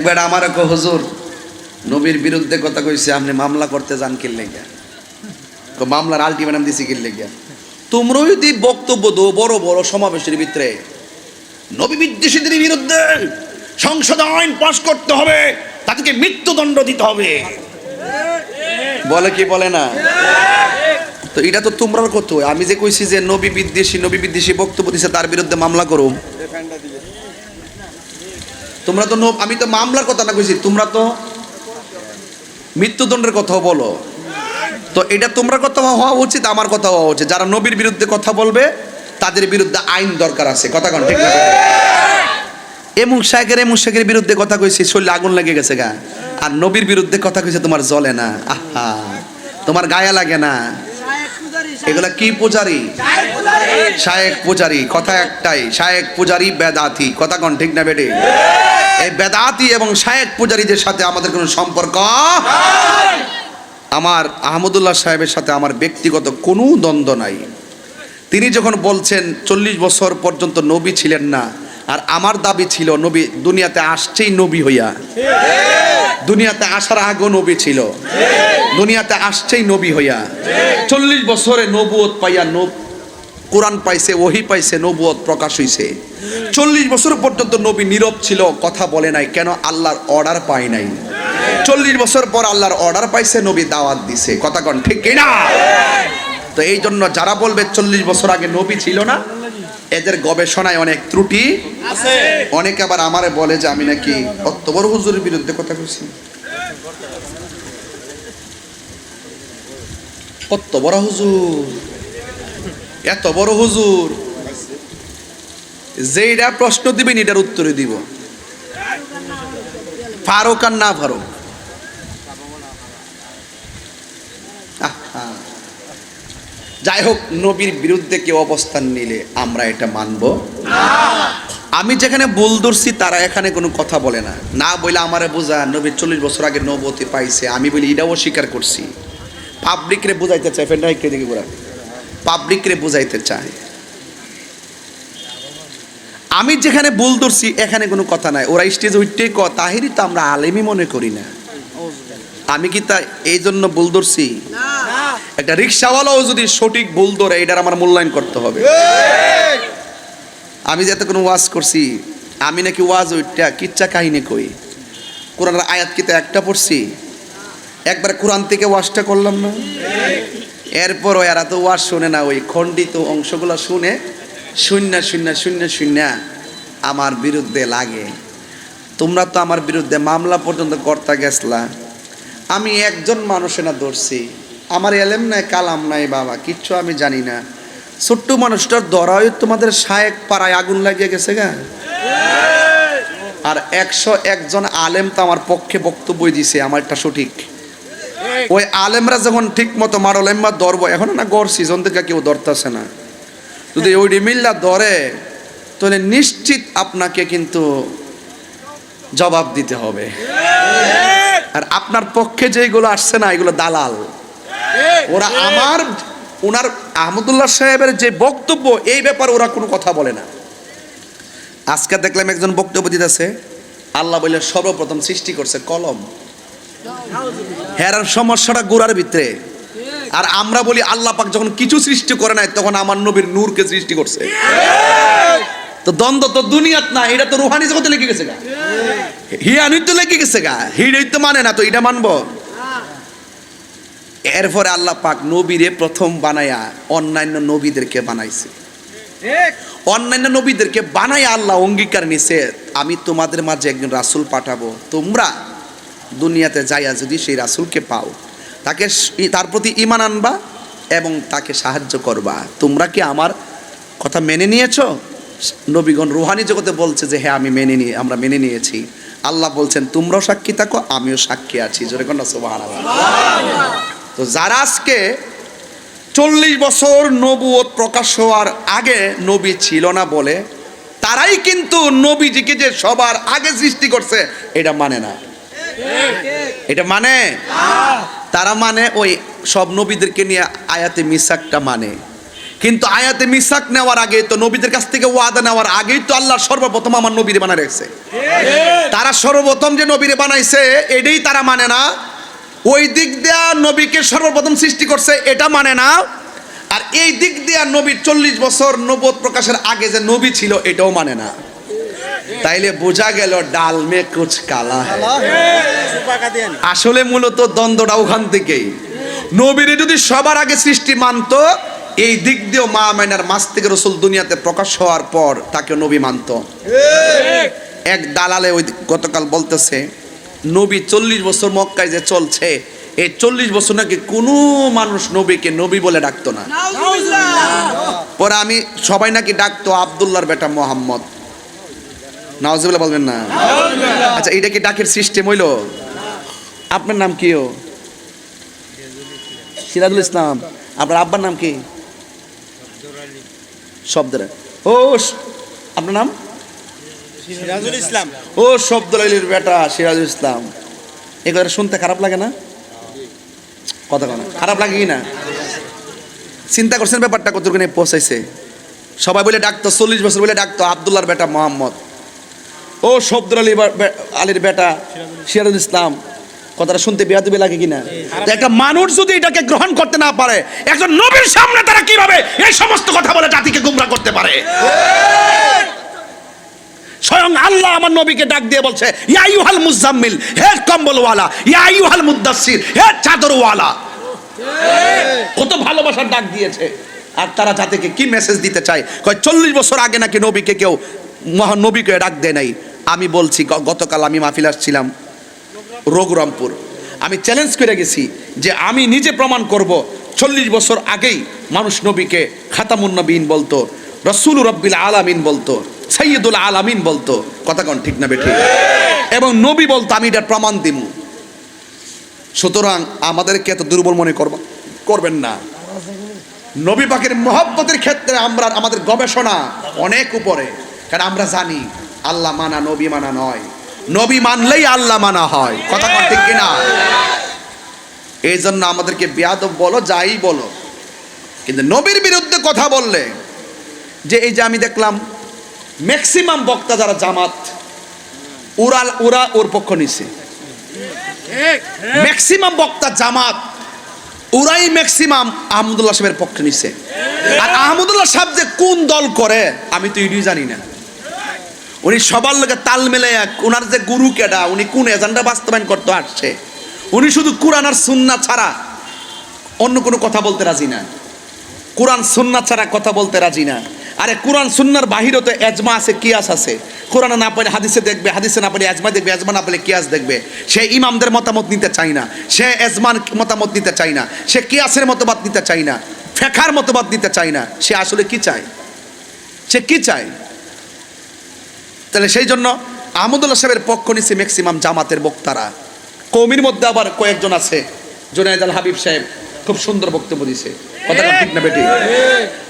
একবার আমার এক হুজুর, নবীর বিরুদ্ধে কথা কইছে, আপনি মামলা করতে যান কিনলে গিয়া তো মামলার আলটিমেটাম দিছি কিনলে গিয়া তোমরাও যদি বক্তব্য দো, বড় বড় সমাবেশের ভিতরে। নবী বিদ্বেষীদের বিরুদ্ধে সংসদ আইন পাশ করতে হবে, তাদেরকে মৃত্যুদণ্ড দিতে হবে। বলে কি, বলে না? তো এটা তো তোমরাও করতে হয় আমি যে কইছি যে নবী বিদ্বেষী নবী বিদ্বেষী বক্তব্য দিছে, তার বিরুদ্ধে মামলা করো তোমরা তো আমি তো মামলার কথা না কইছি, তোমরা তো মৃত্যুদণ্ডের কথা বলো। তো এটা তোমরা কথা হওয়া উচিত, আমার কথা হওয়া উচিত। যারা নবীর বিরুদ্ধে কথা বলবে, তাদের বিরুদ্ধে আইন দরকার আছে। কথা কন, ঠিক না? এমুক শাকের এমুক শাকের বিরুদ্ধে কথা কইছি, শরীরে আগুন লেগে গেছে গা। আর নবীর বিরুদ্ধে কথা কইছে, তোমার জ্বলে না। আহা, তোমার গায়ে লাগে না। এগুলা কি পূজারি? শায়েক পূজারি, কথা একটাই, শায়েক পূজারি বেদাতি, কথা কোন ঠিক না বেটে? এই বেদাতি এবং শায়েক পূজারীদের সাথে আমাদের কোনো সম্পর্ক? আমার আহমদুল্লাহ সাহেবের সাথে আমার ব্যক্তিগত কোনো দ্বন্দ্ব নাই। তিনি যখন বলছেন, চল্লিশ বছর পর্যন্ত নবী ছিলেন না, আর আমার দাবি ছিল, নবী দুনিয়াতে আসছেই নবী হইয়া। দুনিয়াতে আসার আগেও নবী ছিল। দুনিয়াতে আসছেই নবী হইয়া। চল্লিশ বছরে নবুয়ত পাইয়া নব, কোরআন পাইছে, ওহি পাইছে, নবুয়ত প্রকাশ হইছে। চল্লিশ বছর পর্যন্ত নবী নীরব ছিল, কথা বলে নাই, কেন আল্লাহর অর্ডার পায় নাই। চল্লিশ বছর পর আল্লাহর অর্ডার পাইছে, নবী দাওয়াত দিছে। কথা কন, ঠিক কিনা? তো এই জন্য যারা বলবে চল্লিশ বছর আগে নবী ছিল না এদের গবেষণায় অনেক ত্রুটি আছে। অনেকে আবার আমারে বলে যে আমি নাকি অত বড় হুজুরের বিরুদ্ধে কথা কইছি কত বড় হুজুর এত বড় হুজুর। যেইটা প্রশ্ন দিবেন এটার উত্তরে দিব। ফারুক আর না ফারুক। যাই হোক নবীর বিরুদ্ধে কেউ অবস্থান নিলে আমরা এটা মানব। আমি যেখানে ভুল ধরছি, তারা এখানে কোনো কথা বলে না। না বলে আমারে বোঝা, নবীর চল্লিশ বছর আগে নবতী পাইছে, আমি বলি এটাও স্বীকার করছি। পাবলিকরে বুঝাইতে চাই ফেন্ডা একটু দিকে ঘোরা। পাবলিকরে বুঝাইতে চায়। আমি যেখানে ভুল ধরছি, এখানে কোনো কথা নাই। ওরা স্টেজ উঠতে ক তাহিরই তো আমরা আলেমই মনে করি না। আমি কি তা এই জন্য ভুল ধরছি? একটা রিক্সাওয়ালাও যদি সঠিক ভুল ধরে এটার আমার মূল্যায়ন করতে হবে। আমি যাতে কোনো ওয়াজ করছি, আমি নাকি ওয়াজ ওইটা কিচ্ছা কাহিনী কই। কোরআনের আয়াত কিতা একটা পড়ছি? একবার কোরআন থেকে ওয়াজটা করলাম না? এরপর এরা তো ওয়াজ শুনে না, ওই খণ্ডিত অংশগুলো শুনে শূন্য শূন্য শূন্য শূন্য আমার বিরুদ্ধে লাগে। তোমরা তো আমার বিরুদ্ধে মামলা পর্যন্ত কর্তা গেছলা। আমি একজন মানুষে না ধরছি। আমার এলেম নাই, কালাম নাই বাবা, কিচ্ছু আমি জানি না। ছোট্ট মানুষটার ধরাই তোমাদের শায়েক পাড়ায় আগুন লাগিয়ে গেছে গা। আর একশো একজন আলেম তো আমার পক্ষে বক্তব্য দিছে, আমারটা সঠিক। ওই আলেমরা যখন ঠিক মতো মারল, এম্মা ধরবো, এখন না গড় সিজন থেকে কেউ ধরতেছে না। যদি ওই মিল্লা ধরে, তাহলে নিশ্চিত আপনাকে কিন্তু জবাব দিতে হবে। আর আপনার পক্ষে যেগুলো আসছে না এগুলো দালাল। ওরা আমার ওনার আহমদুল্লাহ সাহেবের যে বক্তব্য এই ব্যাপারে ওরা কোনো কথা বলে না। আজকে দেখলাম একজন বক্তব্য দিতেছে আল্লাহ বলে সর্বপ্রথম সৃষ্টি করছে কলম। হেরার সমস্যাটা গোড়ার ভিতরে। আর আমরা বলি আল্লাহ পাক যখন কিছু সৃষ্টি করে নাই তখন আমার নবীর নূরকে সৃষ্টি করছে। তো দ্বন্দ্ব তো দুনিয়াত না এটা তো রুহানি জগতে লেগে গেছে গা। হিয়ানি তো লেগে গেছে গা হিড়ই তো মানে না তো এটা মানবো। এরপরে আল্লাহ পাক নবীরে প্রথম বানায়া অন্যান্য নবীদেরকে বানাইছে। অন্যান্য নবীদেরকে বানাই আল্লাহ অঙ্গীকার নিছে আমি তোমাদের মাঝে একজন রাসূল পাঠাবো। তোমরা দুনিয়াতে যাইয়া যদি সেই রাসূলকে পাও তাকে তার প্রতি ইমান আনবা এবং তাকে সাহায্য করবা। তোমরা কি আমার কথা মেনে নিয়েছো? নবীগণ রুহানি জগতে বলছে যে হ্যাঁ আমি মেনে নিয়ে, আমরা মেনে নিয়েছি। আল্লাহ বলছেন, তোমরাও সাক্ষী থাকো, আমিও সাক্ষী আছি। জোরে সুবহানাল্লাহ। তো যারা আজকে চল্লিশ বছর নবুয়ত প্রকাশ হওয়ার আগে নবী ছিল না বলে, তারাই কিন্তু নবীজিকে যে সবার আগে সৃষ্টি করছে, এটা মানে না। এটা মানে? তারা মানে ওই সব নবীদেরকে নিয়ে আয়াতে মিসাকটা মানে। কিন্তু আয়াতে মিসাক নেওয়ার আগে, তো নবীদের কাছ থেকে ওয়াদা নেওয়ার আগেই তো আল্লাহ সর্বপ্রথম আমার নবীরে বানায় রেখেছে তারা সর্বপ্রথম যে নবীরে বানাইছে, এটাই তারা মানে না। ওই দিক দিয়া নবীকে সর্বপ্রথম সৃষ্টি করছে, এটা মানে না। আর এই দিক দিয়া নবীর চল্লিশ বছর নবদ প্রকাশের আগে যে নবী ছিল, এটাও মানে না। তাইলে বোঝা গেল ডাল মে কুচ কালা আসলে মূলত দ্বন্দ্বটা ওখান থেকেই। নবীরে যদি সবার আগে সৃষ্টি মানতো এই দিক দিয়েও মা মাইনার মাস থেকে রসুল দুনিয়াতে প্রকাশ হওয়ার পর তাকে নবী মানতো। এক দালালে ওই গতকাল বলতেছে, নবী চল্লিশ বছর মক্কায় যে চলছে, এই চল্লিশ বছর নাকি কোনো মানুষ নবীকে নবী বলে ডাকতো না। পরে আমি, সবাই নাকি ডাকতো আবদুল্লাহর বেটা মোহাম্মদ। নওয়াজুল্লাহ বলবেন না? আচ্ছা এটা কি ডাকের সিস্টেম হইল? আপনার নাম কি ও? সিরাজুল ইসলাম। আপনার আব্বার নাম কি? শব্দরা। ও আপনার নাম? সিরাজুল ইসলাম। ও শব্দুল আলীর বেটা সিরাজুল ইসলাম। এগুলো শুনতে খারাপ লাগে না? কথা কথা খারাপ লাগে কি না? চিন্তা করছেন ব্যাপারটা কতটুকু নিয়ে পৌঁছাইছে? সবাই বলে ডাকতো চল্লিশ বছর বলে ডাকতো আবদুল্লাহর বেটা মোহাম্মদ। ও শব্দুল আলী আলীর বেটা সিরাজুল ইসলাম। কথাটা শুনতে বেয়াদবি লাগে কিনা? একটা মানুষ যদি এটাকে গ্রহণ করতে না পারে, একজন নবীর সামনে তারা কীভাবে এই সমস্ত কথা বলে জাতিকে গুমরা করতে পারে? স্বয়ং আল্লাহ আমার নবীকে ডাক দিয়ে বলছে, ইয়া ইউহাল মুজাম্মিল, হে কম্বলওয়ালা, ইয়া ইউহাল মুদাসসির, হে চাদরওয়ালা। কত ভালোবাসার ডাক দিয়েছে। আর তারা জাতিকে কি মেসেজ দিতে চায়? কয়, চল্লিশ বছর আগে নাকি নবীকে কেউ মহান নবীকে ডাক দেয় নাই। আমি বলছি গতকাল আমি মাহফিল আসছিলাম। রঘুরামপুর। আমি চ্যালেঞ্জ করে গেছি যে আমি নিজে প্রমাণ করব, চল্লিশ বছর আগেই মানুষ নবীকে খাতামুন নবীন বলতো, রসুল রব্বিল আলামিন বলতো সৈয়দুল আলামিন বলতো। কথা কন ঠিক না বেঠিক এবং নবী বলতো, আমি এটার প্রমাণ দিব সুতরাং আমাদেরকে এত দুর্বল মনে করব, করবেন না। নবী পাকের মহব্বতের ক্ষেত্রে আমরা আমাদের গবেষণা অনেক উপরে, কারণ আমরা জানি, আল্লাহ মানা, নবী মানা নয়। নবী মানলেই আল্লাহ মানা হয়। কথা ঠিক কিনা? এই জন্য আমাদেরকে বেয়াদব বলো, যাই বলো। কিন্তু নবীর বিরুদ্ধে কথা বললে, যে এই যে আমি দেখলাম ম্যাক্সিমাম বক্তা যারা জামাত ওরা ওরা ওর পক্ষ নিছে। ম্যাক্সিমাম বক্তা জামাত ওরাই ম্যাক্সিমাম আহমদুল্লাহ সাহেবের পক্ষে নিছে। আর আহমদুল্লাহ সাহেব যে কোন দল করে, আমি তো এটিও জানি না। উনি সবার লোকে তাল মেলে ওনার যে গুরু কেডা, উনি কোন এজেন্ডা বাস্তবায়ন করতে আসছে? উনি শুধু কোরআন আর সুন্না ছাড়া অন্য কোনো কথা বলতে রাজি না। কোরআন সুন্না ছাড়া কথা বলতে রাজি না। আরে কোরআন সুন্নার বাহিরে তো এজমা আছে, কিয়াস আছে। কোরআনে না পেলে হাদিসে দেখবে, হাদিসে না পেলে এজমা দেখবে, এজমা না পেলে কিয়াস দেখবে। সে ইমামদের মতামত নিতে চায় না। সে এজমান মতামত নিতে চায় না। সে কিয়াসের মতবাদ নিতে চায় না। ফেখার মতবাদ নিতে চায় না। সে আসলে কি চায়? সে কি চায়? তাহলে সেই জন্য আহমদুল্লাহ সাহেবের পক্ষ নিচ্ছে ম্যাক্সিমাম জামাতের বক্তারা। কৌমির মধ্যে আবার কয়েকজন আছে জুনায়দ আল হাবিব সাহেব খুব সুন্দর বক্তব্য দিছে। কথাটা ঠিক না বেটি?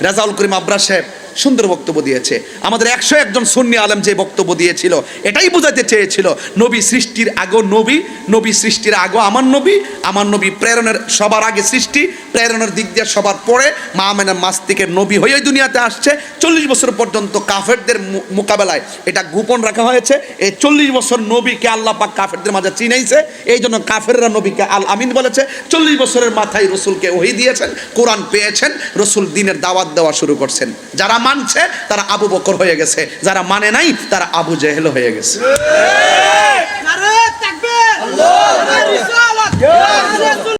রাজাউল করিম আব্রাস সাহেব সুন্দর বক্তব্য দিয়েছে। আমাদের একশো একজন সুন্নি আলম যে বক্তব্য দিয়েছিল, এটাই বোঝাতে চেয়েছিল, নবী সৃষ্টির আগো নবী নবী সৃষ্টির আগো আমার নবী আমার নবী প্রেরণের সবার আগে সৃষ্টি, প্রেরণের দিক দিয়ে সবার পরে মা মেনার মাস থেকে নবী হয়ে দুনিয়াতে আসছে। চল্লিশ বছর পর্যন্ত কাফেরদের মোকাবেলায় এটা গোপন রাখা হয়েছে। এই চল্লিশ বছর নবীকে আল্লাহ পাক কাফেরদের মাঝে চিনাইছে। এই জন্য কাফেররা নবীকে আল আমিন বলেছে। চল্লিশ বছরের মাথায় রসুলকে ওহি দিয়েছেন, কোরআন পেয়েছেন, রসুল দিনের দাওয়াত দেওয়া শুরু করছেন। যারা মানছে তারা আবু বকর হয়ে গেছে। যারা মানে নাই তারা আবু জেহেল হয়ে গেছে।